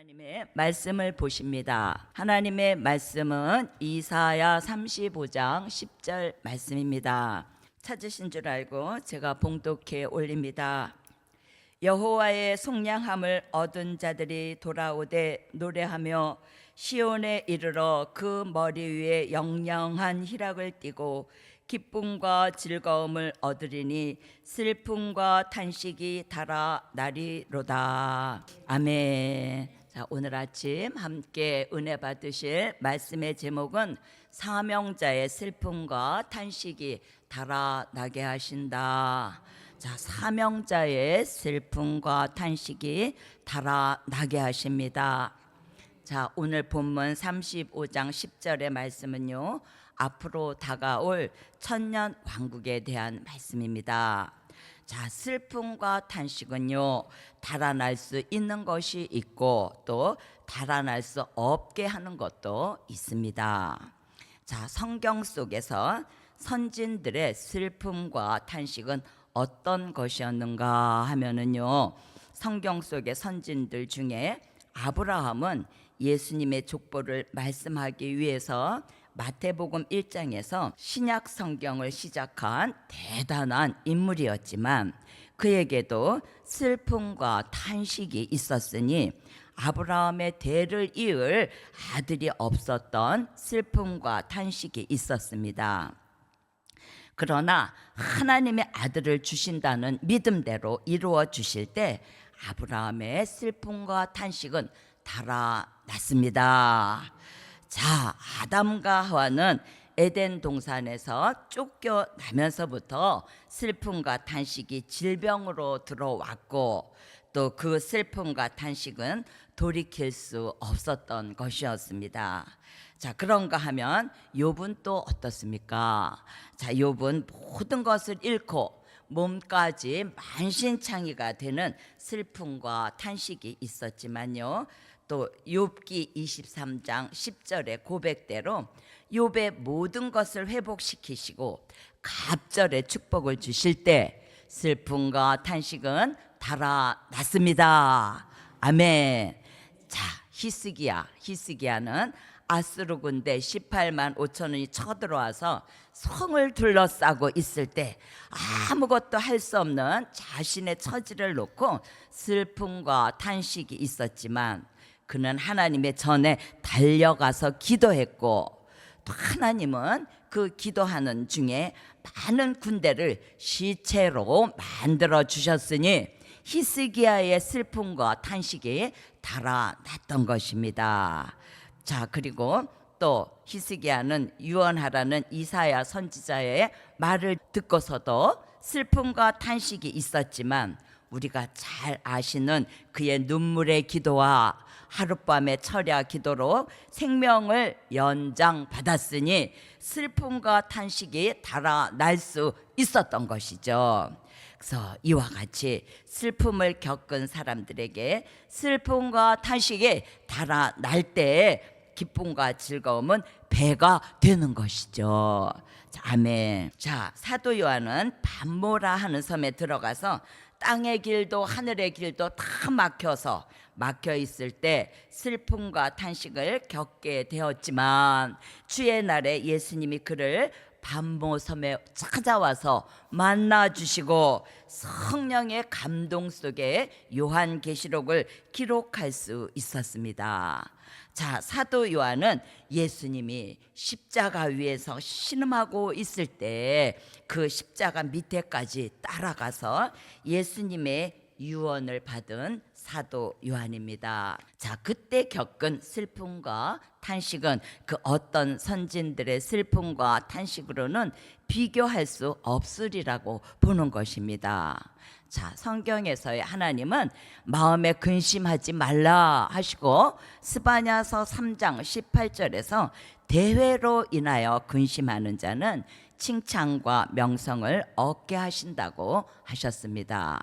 하나님의 말씀을 보십니다. 하나님의 말씀은 이사야 35장 10절 말씀입니다. 찾으신 줄 알고 제가 봉독해 올립니다. 여호와의 속량함을 얻은 자들이 돌아오되 노래하며 시온에 이르러 그 머리 위에 영영한 희락을 띠고 기쁨과 즐거움을 얻으리니 슬픔과 탄식이 달아 나리로다. 아멘. 자, 오늘 아침 함께 은혜 받으실 말씀의 제목은 사명자의 슬픔과 탄식이 달아나게 하신다. 자, 사명자의 슬픔과 탄식이 달아나게 하십니다. 자, 오늘 본문 35장 10절의 말씀은요. 앞으로 다가올 천년 왕국에 대한 말씀입니다. 자, 슬픔과 탄식은요. 달아날 수 있는 것이 있고 또 달아날 수 없게 하는 것도 있습니다. 자, 성경 속에서 선진들의 슬픔과 탄식은 어떤 것이었는가 하면은요. 성경 속의 선진들 중에 아브라함은 예수님의 족보를 말씀하기 위해서 마태복음 1장에서 신약 성경을 시작한 대단한 인물이었지만 그에게도 슬픔과 탄식이 있었으니 아브라함의 대를 이을 아들이 없었던 슬픔과 탄식이 있었습니다. 그러나 하나님의 아들을 주신다는 믿음대로 이루어 주실 때 아브라함의 슬픔과 탄식은 달아났습니다. 자, 아담과 하와는 에덴 동산에서 쫓겨나면서부터 슬픔과 탄식이 질병으로 들어왔고 또 그 슬픔과 탄식은 돌이킬 수 없었던 것이었습니다. 자, 그런가 하면 욥은 또 어떻습니까? 자, 욥은 모든 것을 잃고 몸까지 만신창이가 되는 슬픔과 탄식이 있었지만요. 또 욥기 23장 10절의 고백대로 욥의 모든 것을 회복시키시고 갑절의 축복을 주실 때 슬픔과 탄식은 달아났습니다. 아멘. 자, 히스기야. 히스기야는 아스루 군대 18만 5천 원이 쳐들어와서 성을 둘러싸고 있을 때 아무것도 할 수 없는 자신의 처지를 놓고 슬픔과 탄식이 있었지만 그는 하나님의 전에 달려가서 기도했고 또 하나님은 그 기도하는 중에 많은 군대를 시체로 만들어 주셨으니 히스기야의 슬픔과 탄식이 달아났던 것입니다. 자, 그리고 또 히스기야는 유언하라는 이사야 선지자의 말을 듣고서도 슬픔과 탄식이 있었지만 우리가 잘 아시는 그의 눈물의 기도와 하룻밤의 철야 기도로 생명을 연장받았으니 슬픔과 탄식이 달아날 수 있었던 것이죠. 그래서 이와 같이 슬픔을 겪은 사람들에게 슬픔과 탄식이 달아날 때 기쁨과 즐거움은 배가 되는 것이죠. 자, 아멘. 자, 사도 요한은 반모라 하는 섬에 들어가서 땅의 길도 하늘의 길도 다 막혀서 막혀 있을 때 슬픔과 탄식을 겪게 되었지만 주의 날에 예수님이 그를 반모섬에 찾아와서 만나 주시고 성령의 감동 속에 요한 계시록을 기록할 수 있었습니다. 자, 사도 요한은 예수님이 십자가 위에서 신음하고 있을 때 그 십자가 밑에까지 따라가서 예수님의 유언을 받은 사도 요한입니다. 자, 그때 겪은 슬픔과 탄식은 그 어떤 선진들의 슬픔과 탄식으로는 비교할 수 없으리라고 보는 것입니다. 자, 성경에서의 하나님은 마음에 근심하지 말라 하시고 스바냐서 3장 18절에서 대회로 인하여 근심하는 자는 칭찬과 명성을 얻게 하신다고 하셨습니다.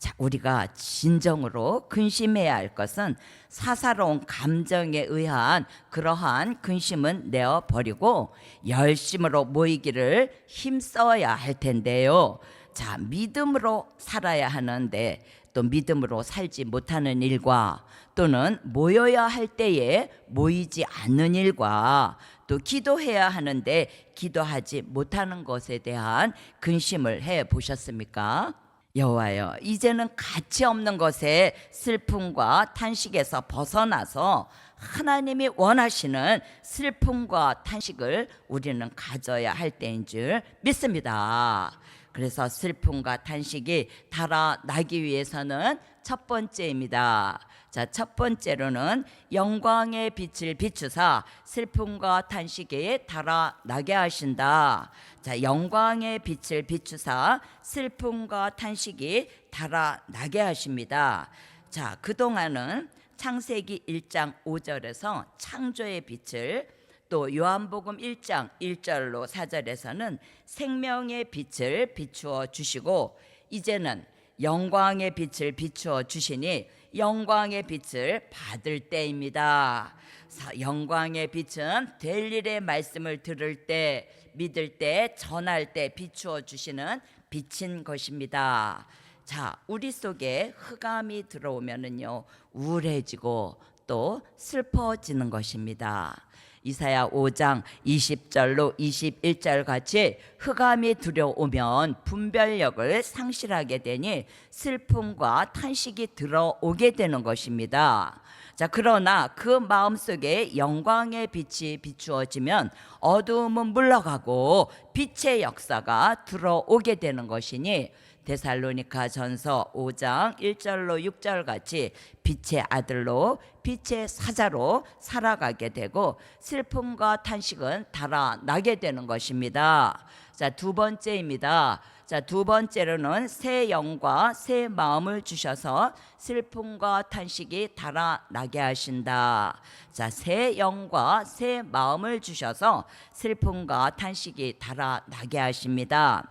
자, 우리가 진정으로 근심해야 할 것은 사사로운 감정에 의한 그러한 근심은 내어 버리고 열심으로 모이기를 힘써야 할 텐데요. 자, 믿음으로 살아야 하는데 또 믿음으로 살지 못하는 일과 또는 모여야 할 때에 모이지 않는 일과 또 기도해야 하는데 기도하지 못하는 것에 대한 근심을 해 보셨습니까? 여호와여 이제는 가치 없는 것에 슬픔과 탄식에서 벗어나서 하나님이 원하시는 슬픔과 탄식을 우리는 가져야 할 때인 줄 믿습니다. 그래서 슬픔과 탄식이 달아나기 위해서는 첫 번째입니다. 자, 첫 번째로는 영광의 빛을 비추사 슬픔과 탄식에 달아나게 하신다. 자, 영광의 빛을 비추사 슬픔과 탄식이 달아나게 하십니다. 자, 그동안은 창세기 1장 5절에서 창조의 빛을 또 요한복음 1장 1절로 4절에서는 생명의 빛을 비추어 주시고 이제는 영광의 빛을 비추어 주시니 영광의 빛을 받을 때입니다. 사- 영광의 빛은 될 일의 말씀을 들을 때, 믿을 때, 전할 때 비추어 주시는 빛인 것입니다. 자, 우리 속에 흑암이 들어오면은요 우울해지고 또 슬퍼지는 것입니다. 이사야 5장 20절로 21절 같이 흑암이 들어오면 분별력을 상실하게 되니 슬픔과 탄식이 들어오게 되는 것입니다. 자, 그러나 그 마음속에 영광의 빛이 비추어지면 어두움은 물러가고 빛의 역사가 들어오게 되는 것이니 데살로니가 전서 5장 1절로 6절 같이 빛의 아들로 빛의 사자로 살아가게 되고 슬픔과 탄식은 달아나게 되는 것입니다. 자, 두 번째입니다. 자, 두 번째로는 새 영과 새 마음을 주셔서 슬픔과 탄식이 달아나게 하신다. 자, 새 영과 새 마음을 주셔서 슬픔과 탄식이 달아나게 하십니다.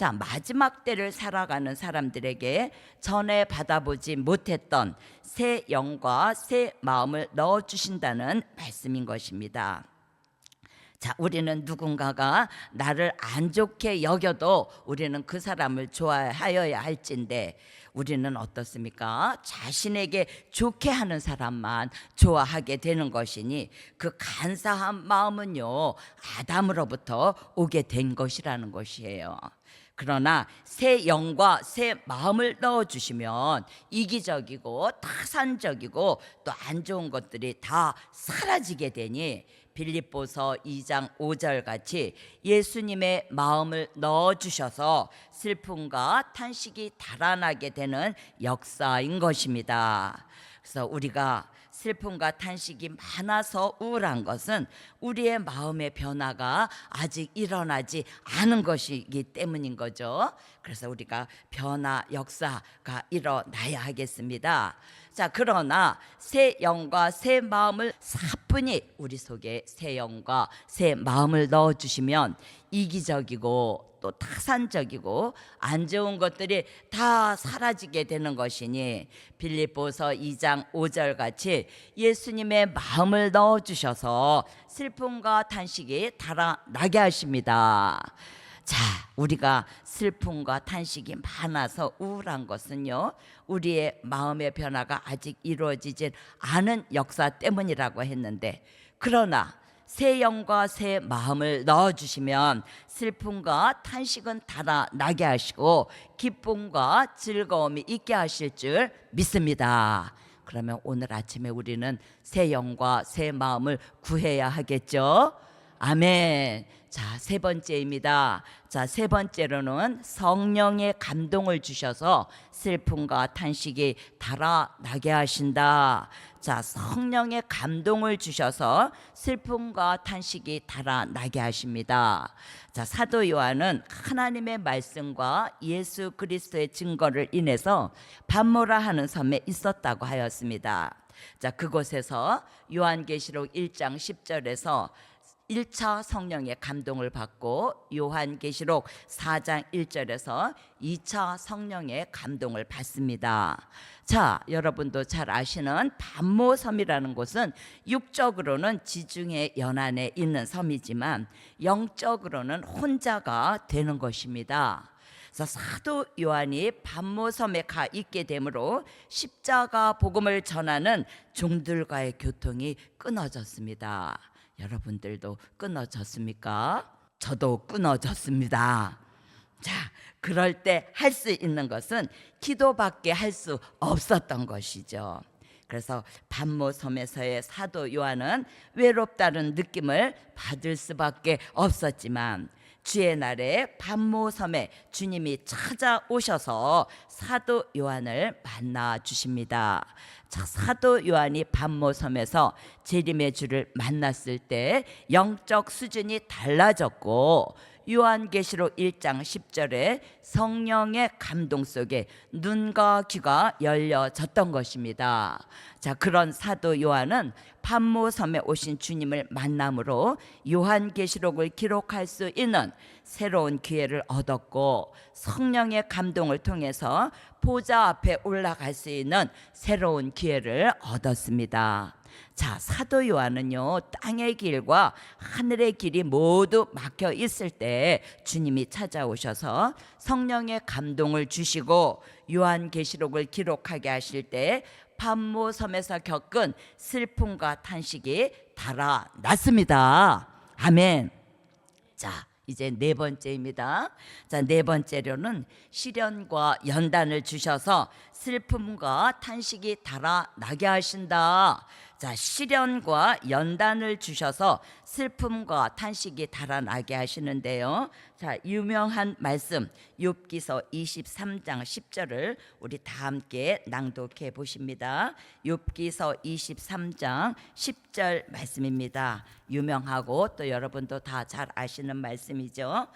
자, 마지막 때를 살아가는 사람들에게 전에 받아보지 못했던 새 영과 새 마음을 넣어 주신다는 말씀인 것입니다. 자, 우리는 누군가가 나를 안 좋게 여겨도 우리는 그 사람을 좋아하여야 할진데 우리는 어떻습니까? 자신에게 좋게 하는 사람만 좋아하게 되는 것이니 그 간사한 마음은요, 아담으로부터 오게 된 것이라는 것이에요. 그러나 새 영과 새 마음을 넣어 주시면 이기적이고 타산적이고 또 안 좋은 것들이 다 사라지게 되니 빌립보서 2장 5절 같이 예수님의 마음을 넣어 주셔서 슬픔과 탄식이 달아나게 되는 역사인 것입니다. 그래서 우리가 슬픔과 탄식이 많아서 우울한 것은 우리의 마음의 변화가 아직 일어나지 않은 것이기 때문인 거죠. 그래서 우리가 변화 역사가 일어나야 하겠습니다. 자, 그러나 새 영과 새 마음을 사뿐히 우리 속에 새 영과 새 마음을 넣어 주시면 이기적이고 또 타산적이고 안 좋은 것들이 다 사라지게 되는 것이니 빌립보서 2장 5절 같이 예수님의 마음을 넣어 주셔서 슬픔과 탄식이 달아나게 하십니다. 자, 우리가 슬픔과 탄식이 많아서 우울한 것은요, 우리의 마음의 변화가 아직 이루어지진 않은 역사 때문이라고 했는데, 그러나 새 영과 새 마음을 넣어주시면 슬픔과 탄식은 달아나게 하시고 기쁨과 즐거움이 있게 하실 줄 믿습니다. 그러면 오늘 아침에 우리는 새 영과 새 마음을 구해야 하겠죠? 아멘. 자, 세 번째입니다. 자, 세 번째로는 성령의 감동을 주셔서 슬픔과 탄식이 달아나게 하신다. 자, 성령의 감동을 주셔서 슬픔과 탄식이 달아나게 하십니다. 자, 사도 요한은 하나님의 말씀과 예수 그리스도의 증거를 인해서 반모라 하는 섬에 있었다고 하였습니다. 자, 그곳에서 요한계시록 1장 10절에서 1차 성령의 감동을 받고 요한계시록 4장 1절에서 2차 성령의 감동을 받습니다. 자, 여러분도 잘 아시는 반모섬이라는 곳은 육적으로는 지중해 연안에 있는 섬이지만 영적으로는 혼자가 되는 것입니다. 사도 요한이 반모섬에 가 있게 되므로 십자가 복음을 전하는 종들과의 교통이 끊어졌습니다. 여러분들도 끊어졌습니까? 저도 끊어졌습니다. 자, 그럴 때 할 수 있는 것은 기도밖에 할 수 없었던 것이죠. 그래서 반모섬에서의 사도 요한은 외롭다는 느낌을 받을 수밖에 없었지만 주의 날에 반모섬에 주님이 찾아오셔서 사도 요한을 만나 주십니다. 자, 사도 요한이 반모섬에서 재림의 주를 만났을 때 영적 수준이 달라졌고 요한계시록 1장 10절에 성령의 감동 속에 눈과 귀가 열려졌던 것입니다. 자, 그런 사도 요한은 판모섬에 오신 주님을 만남으로 요한계시록을 기록할 수 있는 새로운 기회를 얻었고 성령의 감동을 통해서 보좌 앞에 올라갈 수 있는 새로운 기회를 얻었습니다. 자, 사도 요한은요, 땅의 길과 하늘의 길이 모두 막혀 있을 때 주님이 찾아오셔서 성령의 감동을 주시고 요한 계시록을 기록하게 하실 때 판모섬에서 겪은 슬픔과 탄식이 달아났습니다. 아멘. 자, 이제 네 번째입니다. 자, 네 번째로는 시련과 연단을 주셔서 슬픔과 탄식이 달아나게 하신다. 자, 시련과 연단을 주셔서 슬픔과 탄식이 달아나게 하시는데요. 자, 유명한 말씀 욥기서 23장 10절을 우리 다 함께 낭독해 보십니다. 욥기서 23장 10절 말씀입니다. 유명하고 또 여러분도 다 잘 아시는 말씀이죠.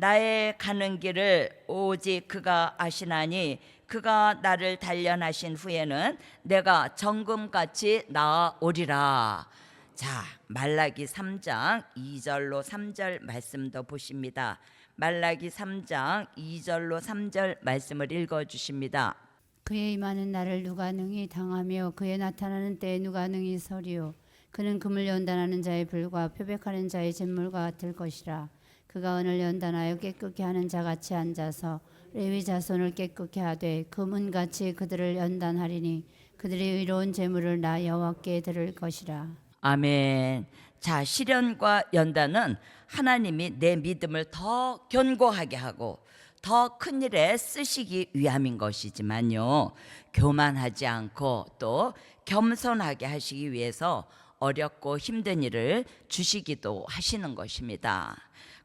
나의 가는 길을 오직 그가 아시나니 그가 나를 단련하신 후에는 내가 정금같이 나아오리라. 자, 말라기 3장 2절로 3절 말씀도 보십니다. 말라기 3장 2절로 3절 말씀을 읽어 주십니다. 그의 임하는 날을 누가 능히 당하며 그의 나타나는 때에 누가 능히 서리요 그는 금을 연단하는 자의 불과 표백하는 자의 잿물과 같을 것이라 그가 은을 연단하여 깨끗게 하는 자 같이 앉아서 레위 자손을 깨끗게 하되 금은같이 그들을 연단하리니 그들의 의로운 재물을 나 여호와께 드릴 것이라 아멘. 자, 시련과 연단은 하나님이 내 믿음을 더 견고하게 하고 더 큰 일에 쓰시기 위함인 것이지만요. 교만하지 않고 또 겸손하게 하시기 위해서 어렵고 힘든 일을 주시기도 하시는 것입니다.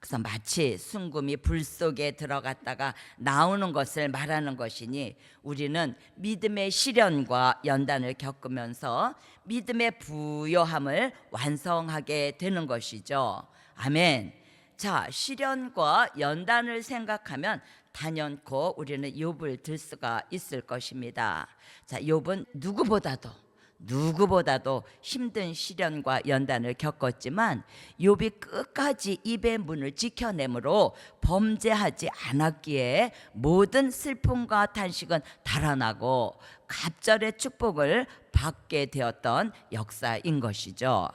그래서 마치 순금이 불 속에 들어갔다가 나오는 것을 말하는 것이니 우리는 믿음의 시련과 연단을 겪으면서 믿음의 부요함을 완성하게 되는 것이죠. 아멘. 자, 시련과 연단을 생각하면 단연코 우리는 욥을 들 수가 있을 것입니다. 자, 욥은 누구보다도 누구보다도 힘든 시련과 연단을 겪었지만 욥이 끝까지 입의 문을 지켜내므로 범죄하지 않았기에 모든 슬픔과 탄식은 달아나고 갑절의 축복을 받게 되었던 역사인 것이죠.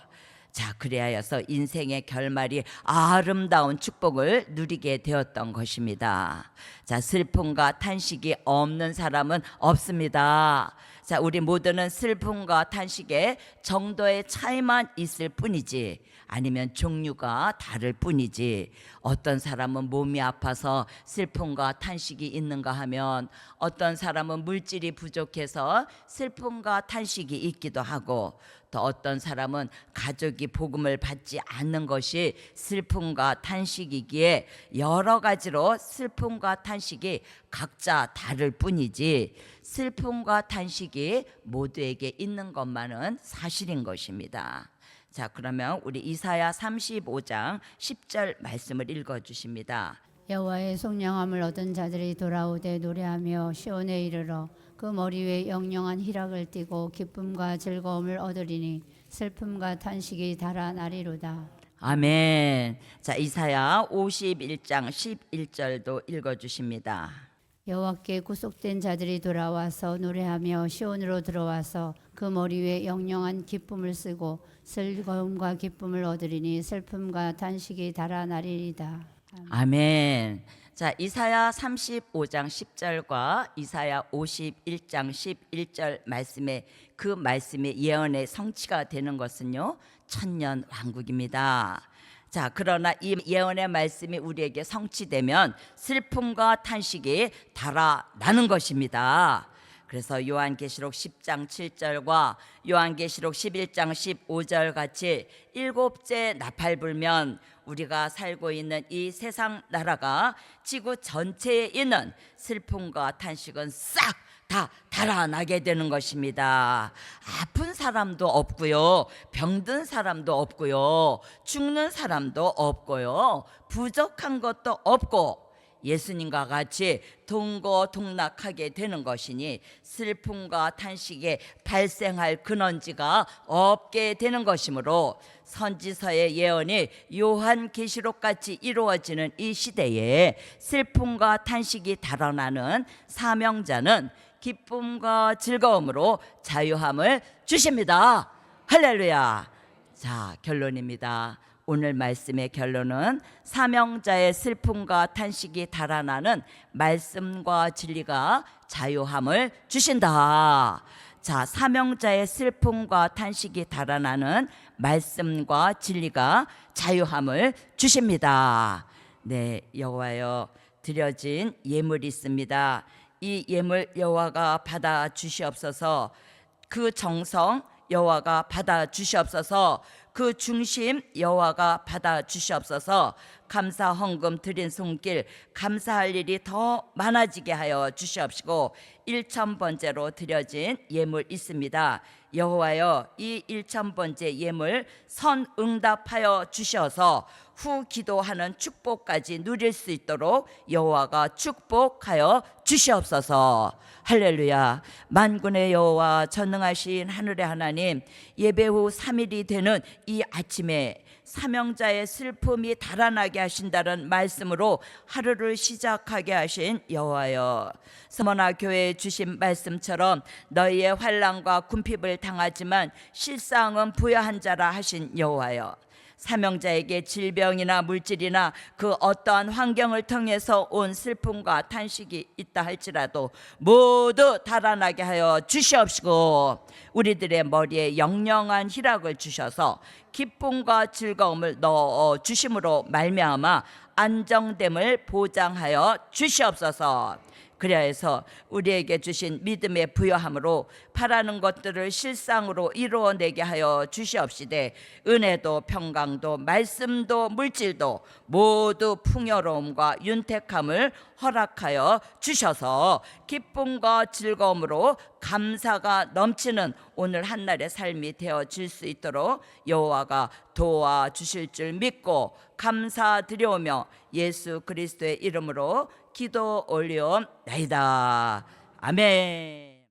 자, 그리하여서 인생의 결말이 아름다운 축복을 누리게 되었던 것입니다. 자, 슬픔과 탄식이 없는 사람은 없습니다. 자, 우리 모두는 슬픔과 탄식의 정도의 차이만 있을 뿐이지 아니면 종류가 다를 뿐이지 어떤 사람은 몸이 아파서 슬픔과 탄식이 있는가 하면 어떤 사람은 물질이 부족해서 슬픔과 탄식이 있기도 하고 또 어떤 사람은 가족이 복음을 받지 않는 것이 슬픔과 탄식이기에 여러 가지로 슬픔과 탄식이 각자 다를 뿐이지 슬픔과 탄식이 모두에게 있는 것만은 사실인 것입니다. 자, 그러면 우리 이사야 35장 10절 말씀을 읽어 주십니다. 여호와의 속량함을 얻은 자들이 돌아오되 노래하며 시온에 이르러 그 머리 위에 영영한 희락을 띠고 기쁨과 즐거움을 얻으리니 슬픔과 탄식이 달아나리로다. 아멘. 자, 이사야 51장 11절도 읽어 주십니다. 여호와께 구속된 자들이 돌아와서 노래하며 시온으로 들어와서 그 머리 위에 영영한 기쁨을 쓰고 즐거움과 기쁨을 얻으리니 슬픔과 탄식이 달아나리이다. 아멘. 자, 이사야 35장 10절과 이사야 51장 11절 말씀에 그 말씀의 예언의 성취가 되는 것은요. 천년 왕국입니다. 자, 그러나 이 예언의 말씀이 우리에게 성취되면 슬픔과 탄식이 달아나는 것입니다. 그래서 요한계시록 10장 7절과 요한계시록 11장 15절 같이 일곱째 나팔 불면 우리가 살고 있는 이 세상 나라가 지구 전체에 있는 슬픔과 탄식은 싹 다 달아나게 되는 것입니다. 아픈 사람도 없고요. 병든 사람도 없고요. 죽는 사람도 없고요. 부족한 것도 없고 예수님과 같이 동고동락하게 되는 것이니 슬픔과 탄식에 발생할 근원지가 없게 되는 것이므로 선지서의 예언이 요한 계시록 같이 이루어지는 이 시대에 슬픔과 탄식이 달아나는 사명자는 기쁨과 즐거움으로 자유함을 주십니다. 할렐루야. 자, 결론입니다. 오늘 말씀의 결론은 사명자의 슬픔과 탄식이 달아나는 말씀과 진리가 자유함을 주신다. 자, 사명자의 슬픔과 탄식이 달아나는 말씀과 진리가 자유함을 주십니다. 네, 여호와여 드려진 예물이 있습니다. 이 예물 여호와가 받아 주시옵소서. 그 정성 여호와가 받아 주시옵소서. 그 중심 여호와가 받아 주시옵소서. 감사 헌금 드린 손길 감사할 일이 더 많아지게 하여 주시옵시고 일천 번째로 드려진 예물 있습니다. 여호와여 이 일천 번째 예물 선 응답하여 주셔서 후 기도하는 축복까지 누릴 수 있도록 여호와가 축복하여 주시옵소서. 할렐루야. 만군의 여호와 전능하신 하늘의 하나님 예배 후 3일이 되는 이 아침에 사명자의 슬픔이 달아나게 하신다는 말씀으로 하루를 시작하게 하신 여호와여 서머나 교회에 주신 말씀처럼 너희의 환란과 궁핍을 당하지만 실상은 부여한 자라 하신 여호와여 사명자에게 질병이나 물질이나 그 어떠한 환경을 통해서 온 슬픔과 탄식이 있다 할지라도 모두 달아나게 하여 주시옵시고 우리들의 머리에 영영한 희락을 주셔서 기쁨과 즐거움을 넣어 주심으로 말미암아 안정됨을 보장하여 주시옵소서. 그리하여서 우리에게 주신 믿음의 부여함으로 바라는 것들을 실상으로 이루어내게 하여 주시옵시되 은혜도 평강도 말씀도 물질도 모두 풍요로움과 윤택함을 허락하여 주셔서 기쁨과 즐거움으로 감사가 넘치는 오늘 한날의 삶이 되어질 수 있도록 여호와가 도와 주실 줄 믿고 감사드려오며 예수 그리스도의 이름으로 기도 올리옵나이다. 아멘.